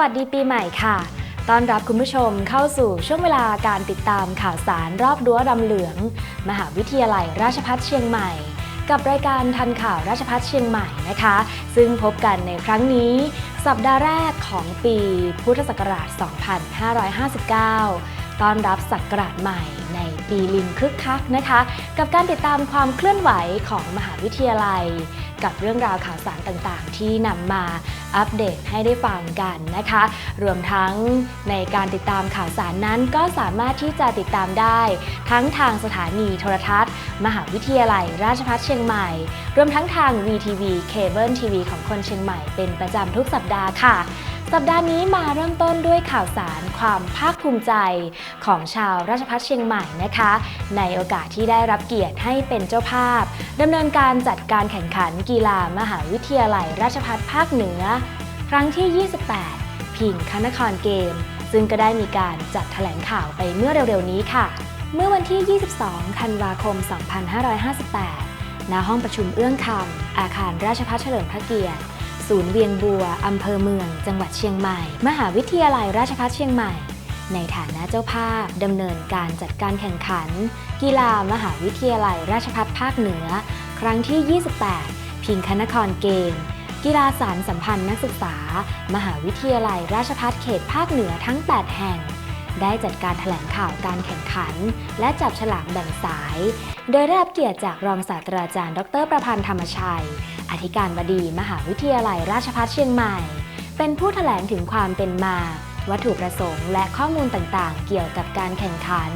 วัสดีปีใหม่ค่ะต้อนรับคุณผู้ชมเข้าสู่ช่วงเวลาการติดตามข่าวสารรอบรั้วดำเหลือง มหาวิทยาลัยราชพัฒเชียงใหม่ กับรายการทันข่าวราชพัฒเชียงใหม่นะคะ ซึ่งพบกันในครั้งนี้ สัปดาห์แรกของปีพุทธศักราช 2559 ต้อนรับศักราชใหม่ในปีลิงคึกคักนะคะ กับการติดตามความเคลื่อนไหวของมหาวิทยาลัย กับเรื่องราวข่าวสารต่างๆ ที่นำมาอัปเดตให้ได้ฟังกันนะคะ รวมทั้งในการติดตามข่าวสารนั้นก็สามารถที่จะติดตามได้ ทั้งทางสถานีโทรทัศน์ มหาวิทยาลัย ราชภัฏเชียงใหม่ รวมทั้งทาง VTV เคเบิลทีวีของคนเชียงใหม่เป็นประจำทุกสัปดาห์ค่ะ สัปดาห์นี้มาเริ่มต้นด้วยข่าวสารความภาคภูมิใจของชาวราชภัฏเชียงใหม่นะคะ ในโอกาสที่ได้รับเกียรติให้เป็นเจ้าภาพดำเนินการจัดการแข่งขันกีฬามหาวิทยาลัยราชภัฏภาคเหนือ ครั้งที่ 28 พิงค์นครเกม ซึ่งก็ได้มีการจัดแถลงข่าวไปเมื่อเร็วๆนี้ค่ะ เมื่อวันที่ 22 ธันวาคม 2558ณห้องประชุมเอื้องคำอาคารราชภัฏเฉลิมพระเกียรติ ศูนย์เวียงบัว อำเภอเมือง จังหวัดเชียงใหม่ มหาวิทยาลัยราชภัฏเชียงใหม่ ในฐานะเจ้าภาพดำเนินการจัดการแข่งขัน กีฬามหาวิทยาลัยราชภัฏภาคเหนือ ครั้งที่ 28 พิงคนครเกมกีฬาสารสัมพันธ์นักศึกษา มหาวิทยาลัยราชภัฏเขตภาคเหนือทั้ง 8 แห่ง ได้จัดการแถลงข่าวการแข่งขัน และจับฉลากแบ่งสาย โดยได้รับเกียรติจากรองศาสตราจารย์ ดรประพันธ์ธรรมชัย อธิการบดีมหาวิทยาลัยราชภัฏเชียงใหม่ เป็นผู้แถลงถึงความเป็นมา วัตถุประสงค์ และข้อมูลต่างๆ เกี่ยวกับการแข่งขัน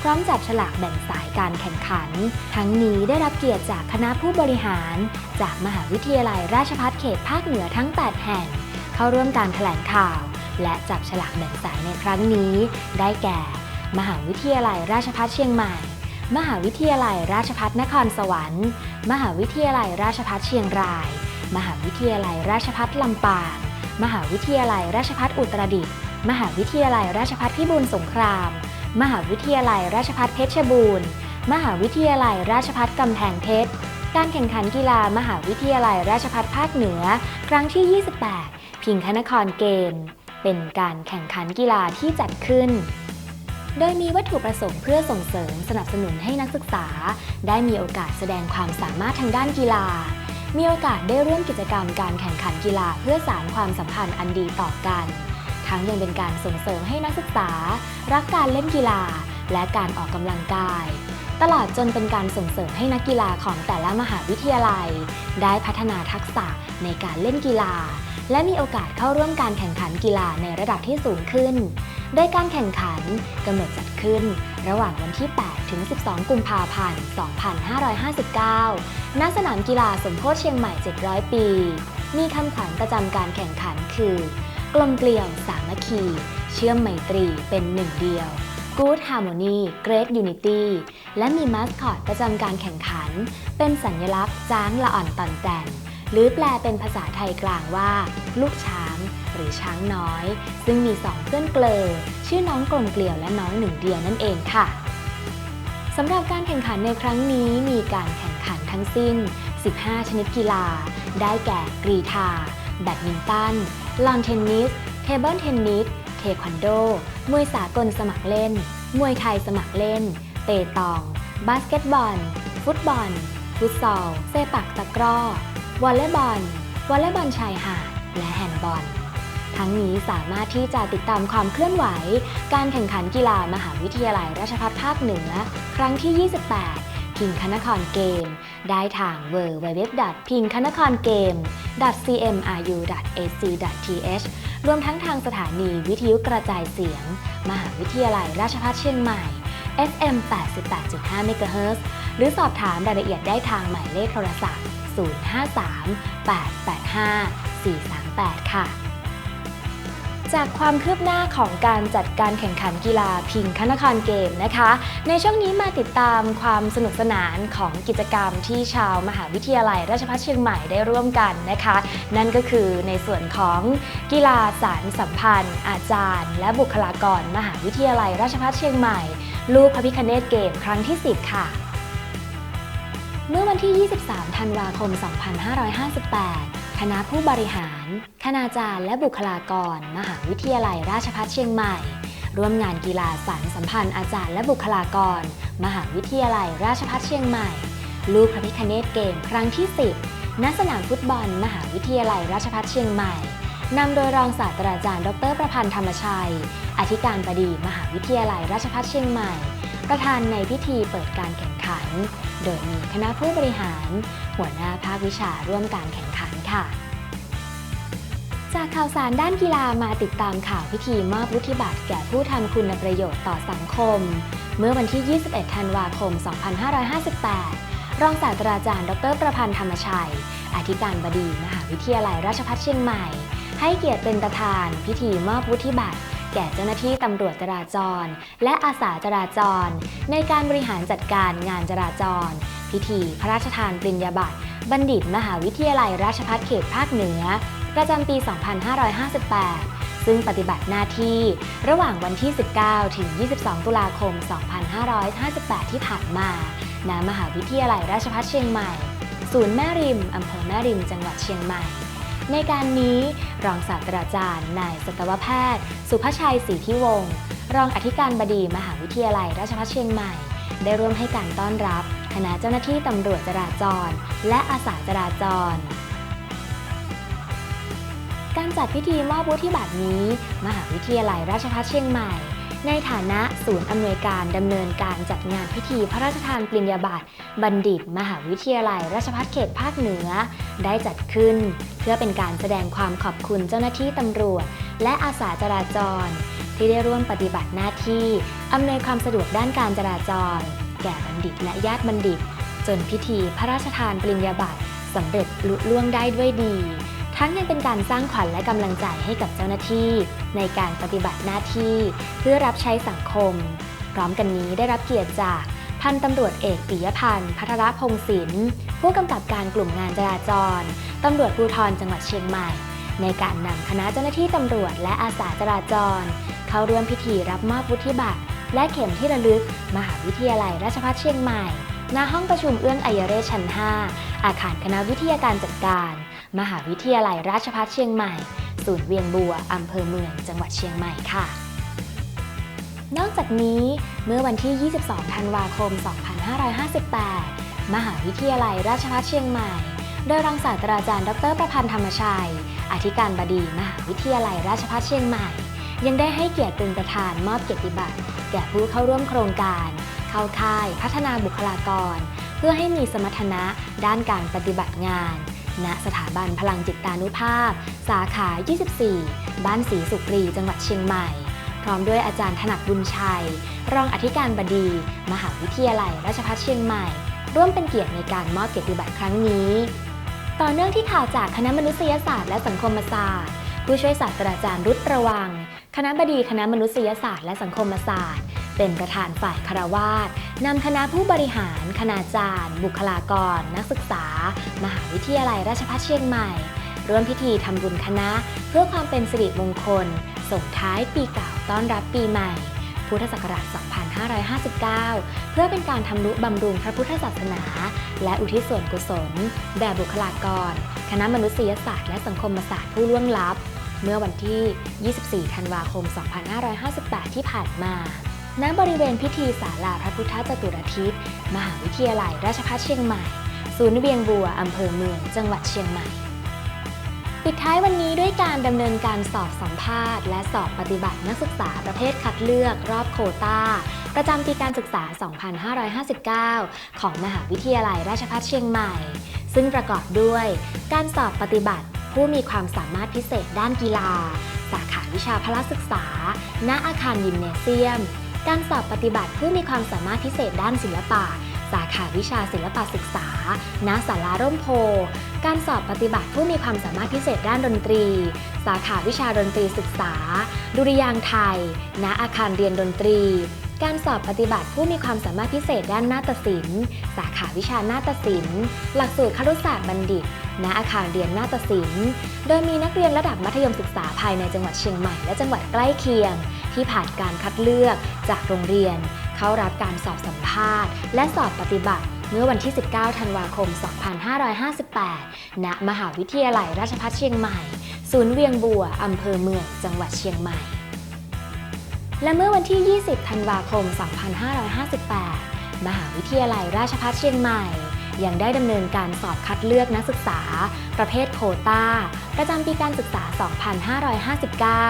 พร้อมจับฉลากแบ่งสายการแข่งขัน ทั้งนี้ได้รับเกียรติจากคณะผู้บริหาร จากมหาวิทยาลัยราชภัฏเขตภาคเหนือทั้ง 8 แห่ง เข้าร่วมการแถลงข่าว และจับฉลากแบ่งสายในครั้งนี้ ได้แก่ มหาวิทยาลัยราชภัฏเชียงใหม่ มหาวิทยาลัยราชภัฏนครสวรรค์ มหาวิทยาลัยราชภัฏเชียงราย มหาวิทยาลัยราชภัฏลำปาง มหาวิทยาลัยราชภัฏอุตรดิตถ์ มหาวิทยาลัยราชภัฏพิบูลสงคราม มหาวิทยาลัยราชภัฏเพชรบูรณ์ มหาวิทยาลัยราชภัฏกำแพงเพชร การแข่งขันกีฬามหาวิทยาลัยราชภัฏภาคเหนือ ครั้งที่ 28 พิงค์นครเกม เป็นการแข่งขันกีฬาที่จัดขึ้น โดยมีวัตถุประสงค์เพื่อส่งเสริมสนับสนุนให้นักศึกษา ได้มีโอกาสแสดงความสามารถทางด้านกีฬา มีโอกาสได้ร่วมกิจกรรมการแข่งขันกีฬาเพื่อสานความสัมพันธ์อันดีต่อกัน ทั้งยังเป็นการส่งเสริมให้นักศึกษา รักการเล่นกีฬา และการออกกำลังกายตลอดจนเป็นการส่งเสริมให้นักกีฬาของแต่ละมหาวิทยาลัย ได้พัฒนาทักษะในการเล่นกีฬา และมีโอกาสเข้าร่วมการแข่งขันกีฬาในระดับที่สูงขึ้น โดยการแข่งขันกำหนดจัดขึ้น ระหว่างวันที่ 8 ถึง 12 กุมภาพันธ์ 2559 ณ สนามกีฬาสมโพธิเชียงใหม่ 700 ปี มีคำขวัญประจำการแข่งขันคือ กลมเกลียวสามัคคี เชื่อมไมตรีเป็นหนึ่งเดียว Good Harmony Great Unity และมีมาสคอตประจำการแข่งขัน เป็นสัญลักษณ์จ้างละอ่อนตอนแตน หรือแปลเป็นภาษาไทยกลางว่า ลูกช้างหรือช้างน้อย ซึ่งมีสองเพื่อนเกลอชื่อน้องกลมเกลียวและน้องหนึ่งเดียวนั่นเองค่ะสำหรับการแข่งขันในครั้งนี้มีการแข่งขันทั้งสิ้น 15 ชนิดกีฬา ได้แก่กรีฑาแบดมินตัน ลอนเทนนิส เทเบิลเทนนิส เทควันโด มวยสากลสมัครเล่น มวยไทยสมัครเล่น เตะตอง บาสเกตบอล ฟุตบอล ฟุตซอล เซปักตะกร้อ วอลเลย์บอล วอลเลย์บอลชายหาด และแฮนด์บอล ทั้งนี้สามารถที่จะติดตามความเคลื่อนไหว การแข่งขันกีฬามหาวิทยาลัยราชภัฏภาคเหนือ ครั้งที่ 28 พิงคณครเกม ได้ทาง w w w p i n k a n a k o n g a m e cmru.ac.th รวมทั้งทางสถานีวิทยุกระจายเสียง มหาวิทยาลัยราชภัฏเชียงใหม่ FM 88.5 MHz หรือสอบถามรายละเอียดได้ทางหมายเลขโทรศัพท์ 053-885-438 ค่ะ จากความคืบหน้าของการจัดการแข่งขันกีฬาพิงค์นครเกมนะคะ ในช่วงนี้มาติดตามความสนุกสนานของกิจกรรมที่ชาวมหาวิทยาลัยราชภัฏเชียงใหม่ได้ร่วมกันนะคะ นั่นก็คือในส่วนของกีฬาสารสัมพันธ์ อาจารย์ และบุคลากรมหาวิทยาลัยราชภัฏเชียงใหม่ ลูกพระพิคเนตเกมครั้งที่ 10 ค่ะ เมื่อวันที่ 23 ธันวาคม 2558 คณะผู้บริหาร คณาจารย์ และบุคลากร มหาวิทยาลัยราชภัฏเชียงใหม่ ร่วมงานกีฬาสารสัมพันธ์อาจารย์และบุคลากร มหาวิทยาลัยราชภัฏเชียงใหม่ ลูกพระพิคเนตเกม ครั้งที่ 10 ณ สนามฟุตบอล มหาวิทยาลัยราชภัฏเชียงใหม่ นำโดยรองศาสตราจารย์ ดร ประพันธ์ธรรมชัย อธิการบดี มหาวิทยาลัยราชภัฏเชียงใหม่ ประธานในพิธีเปิดการแข่งขัน โดยมีคณะผู้บริหาร หัวหน้าภาควิชาร่วมการแข่งขันค่ะ จากข่าวสารด้านกีฬามาติดตามข่าวพิธีมอบวุฒิบัตรแก่ผู้ทำคุณประโยชน์ต่อสังคม เมื่อวันที่ 21 ธันวาคม 2558 รองศาสตราจารย์ ดรประพันธ์ธรรมชัย อธิการบดีมหาวิทยาลัยราชภัฏเชียงใหม่ ให้เกียรติเป็นประธาน พิธีมอบวุฒิบัตร แก่เจ้าหน้าที่ตำรวจจราจร และอาสาจราจร ในการบริหารจัดการงานจราจร พิธีพระราชทานปริญญาบัตรบัณฑิตมหาวิทยาลัยราชภัฏเขตภาคเหนือ ประจำปี 2558 ซึ่งปฏิบัติหน้าที่ระหว่างวันที่ 19 ถึง 22 ตุลาคม 2558 ที่ผ่านมา ณ มหาวิทยาลัยราชภัฏเชียงใหม่ ศูนย์แม่ริม อำเภอแม่ริม จังหวัดเชียงใหม่ ในการนี้รองศาสตราจารย์นายสัตวแพทย์ สุภชัยศรีทิวงศ์รองอธิการบดีมหาวิทยาลัยราชภัฏเชียงใหม่ ได้ร่วมให้การต้อนรับคณะเจ้าหน้าที่ตำรวจจราจร และอาสาจราจร การจัดพิธีมอบวุฒิบัตรนี้ มหาวิทยาลัยราชภัฏเชียงใหม่ ในฐานะศูนย์อำนวยการดำเนินการจัดงานพิธีพระราชทานปริญญาบัตรบัณฑิต มหาวิทยาลัย ราชภัฏเขตภาคเหนือ ได้จัดขึ้น เพื่อเป็นการแสดงความขอบคุณเจ้าหน้าที่ตำรวจ และอาสาจราจร ที่ได้ร่วมปฏิบัติหน้าที่อำนวยความสะดวกด้านการจราจร แก่บัณฑิตและญาติบัณฑิต จนพิธีพระราชทานปริญญาบัตรสำเร็จลุล่วงได้ด้วยดี ทั้งยังเป็นการสร้างขวัญและกำลังใจให้กับเจ้าหน้าที่ ในการปฏิบัติหน้าที่เพื่อรับใช้สังคม พร้อมกันนี้ได้รับเกียรติจากพันตำรวจเอกปิยพันธ์พัทรพงศิลป์ผู้กำกับการกลุ่มงานจราจรตำรวจภูธรจังหวัดเชียงใหม่ ในการนำคณะเจ้าหน้าที่ตำรวจและอาสาจราจร เข้าร่วมพิธีรับมอบวุฒิบัตรและเข็มที่ระลึก มหาวิทยาลัยราชภัฏเชียงใหม่ณห้องประชุมเอื้องอัยเรศชั้น 5 อาคารคณะวิทยาการจัดการ มหาวิทยาลัยราชภัฏเชียงใหม่ ศูนย์เวียงบัวอำเภอเมือง จังหวัดเชียงใหม่ค่ะ นอกจากนี้เมื่อวันที่ 22 ธันวาคม 2558 มหาวิทยาลัยราชภัฏเชียงใหม่โดยรองศาสตราจารย์ ดร ประพันธ์ธรรมชัย อธิการบดี มหาวิทยาลัยราชภัฏเชียงใหม่ ยังได้ให้เกียรติเป็นประธานมอบเกียรติบัตรแก่ผู้เข้าร่วมโครงการ เข้าค่าย พัฒนาบุคลากร เพื่อให้มีสมรรถนะด้านการปฏิบัติงาน ณสถาบันพลังจิตตานุภาพ สาขา 24 บ้านศรีสุกรี จังหวัดเชียงใหม่ พร้อมด้วยอาจารย์ถนัดบุญชัย รองอธิการบดี มหาวิทยาลัย ราชภัฏเชียงใหม่ ร่วมเป็นเกียรติในการมอบเกียรติบัตรครั้งนี้ ต่อเนื่องที่ข่าวจากคณะมนุษยศาสตร์และสังคมศาสตร์ ผู้ช่วยศาสตราจารย์รุตระวัง คณะบดีคณะมนุษยศาสตร์และสังคมศาสตร์ เป็นประธานฝ่ายคารวาสนำคณะผู้บริหาร คณาจารย์ บุคลากร นักศึกษา มหาวิทยาลัยราชภัฏเชียงใหม่ ร่วมพิธีทำบุญคณะ เพื่อความเป็นสิริมงคล ส่งท้ายปีเก่าต้อนรับปีใหม่ พุทธศักราช 2559 เพื่อเป็นการทำนุบำรุงพระพุทธศาสนา และอุทิศส่วนกุศล แด่บุคลากร คณะมนุษยศาสตร์และสังคมศาสตร์ผู้ล่วงลับเมื่อวันที่ 24 ธันวาคม 2558 ที่ผ่านมา ณบริเวณพิธีศาลาพระพุทธจตุรทิศมหาวิทยาลัยราชภัฏเชียงใหม่ ศูนย์เวียงบัวอำเภอเมือง จังหวัดเชียงใหม่ ปิดท้ายวันนี้ด้วยการดำเนินการสอบสัมภาษณ์ และสอบปฏิบัตินักศึกษาประเภทคัดเลือกรอบโคตาประจำปีการศึกษา 2559 ของมหาวิทยาลัยราชภัฏเชียงใหม่ ซึ่งประกอบด้วยการสอบปฏิบัติผู้มีความสามารถพิเศษด้านกีฬา สาขาวิชาพละศึกษา ณอาคารยิมเนเซียม การสอบปฏิบัติผู้มีความสามารถพิเศษด้านศิลปะ สาขาวิชาศิลปศึกษาณศาลาร่มโพ การสอบปฏิบัติผู้มีความสามารถพิเศษด้านดนตรี สาขาวิชาดนตรีศึกษา ดุริยางไทย ณ อาคารเรียนดนตรี การสอบปฏิบัติผู้มีความสามารถพิเศษด้านนาฏศิลป์ สาขาวิชานาฏศิลป์ หลักสูตรครุศาสตร์บัณฑิต ณ อาคารเรียนนาฏศิลป์ โดยมีนักเรียนระดับมัธยมศึกษาภายในจังหวัดเชียงใหม่และจังหวัดใกล้เคียง ที่ผ่านการคัดเลือกจากโรงเรียน เข้ารับการสอบสัมภาษณ์ และสอบปฏิบัติเมื่อวันที่ 19 ธันวาคม 2558 ณ มหาวิทยาลัยราชภัฏเชียงใหม่ ศูนย์เวียงบัว อำเภอเมือง จังหวัดเชียงใหม่ และเมื่อวันที่ 20 ธันวาคม 2558 มหาวิทยาลัยราชภัฏเชียงใหม่ ยังได้ดำเนินการสอบคัดเลือกนักศึกษา ประเภทโควตาประจำปีการศึกษา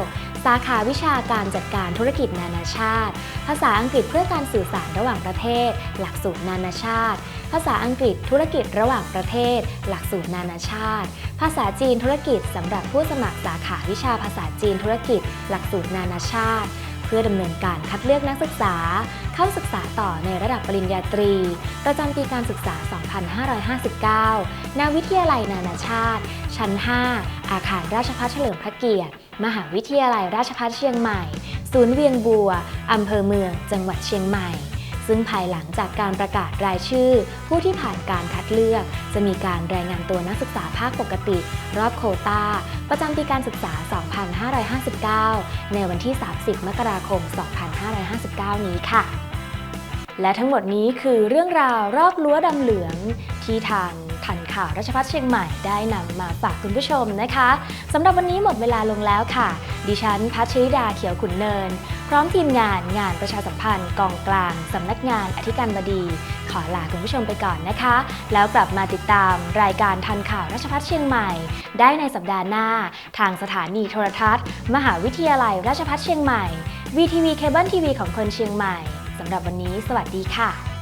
2559 สาขาวิชาการจัดการธุรกิจนานาชาติ ภาษาอังกฤษเพื่อการสื่อสารระหว่างประเทศ หลักสูตรนานาชาติ ภาษาอังกฤษธุรกิจระหว่างประเทศ หลักสูตรนานาชาติ ภาษาจีนธุรกิจสำหรับผู้สมัครสาขาวิชาภาษาจีนธุรกิจ หลักสูตรนานาชาติ เพื่อดำเนินการคัดเลือกนักศึกษา เข้าศึกษาต่อในระดับปริญญาตรี ประจำปีการศึกษา 2559 ณ วิทยาลัยนานาชาติ ชั้น 5 อาคารราชภัฏเฉลิมพระเกียรติ มหาวิทยาลัยราชภัฏเชียงใหม่ ศูนย์เวียงบัว อำเภอเมือง จังหวัดเชียงใหม่ ซึ่งภายหลังจากการประกาศรายชื่อ ผู้ที่ผ่านการคัดเลือก จะมีการรายงานตัวนักศึกษาภาคปกติ รอบโควตาประจำปีการศึกษา 2559 ในวันที่ 30 มกราคม 2559 นี้ค่ะและทั้งหมดนี้คือเรื่องราวรอบรั้วดำเหลืองที่ทางทัน ข่าวราชพัฒเชียงใหม่ได้นำมาฝากคุณผู้ชมนะคะสำหรับวันนี้หมดเวลาลงแล้วค่ะ ดิฉันพัชริดาเขียวขุนเนิน พร้อมทีมงานงานประชาสัมพันธ์กองกลางสำนักงานอธิการบดี ขอลาคุณผู้ชมไปก่อนนะคะ แล้วกลับมาติดตามรายการทันข่าวราชพัฒเชียงใหม่ ได้ในสัปดาห์หน้า ทางสถานีโทรทัศน์ มหาวิทยาลัยราชพัฒเชียงใหม่ VTV เคเบิลทีวีของคนเชียงใหม่สำหรับวันนี้ สวัสดีค่ะ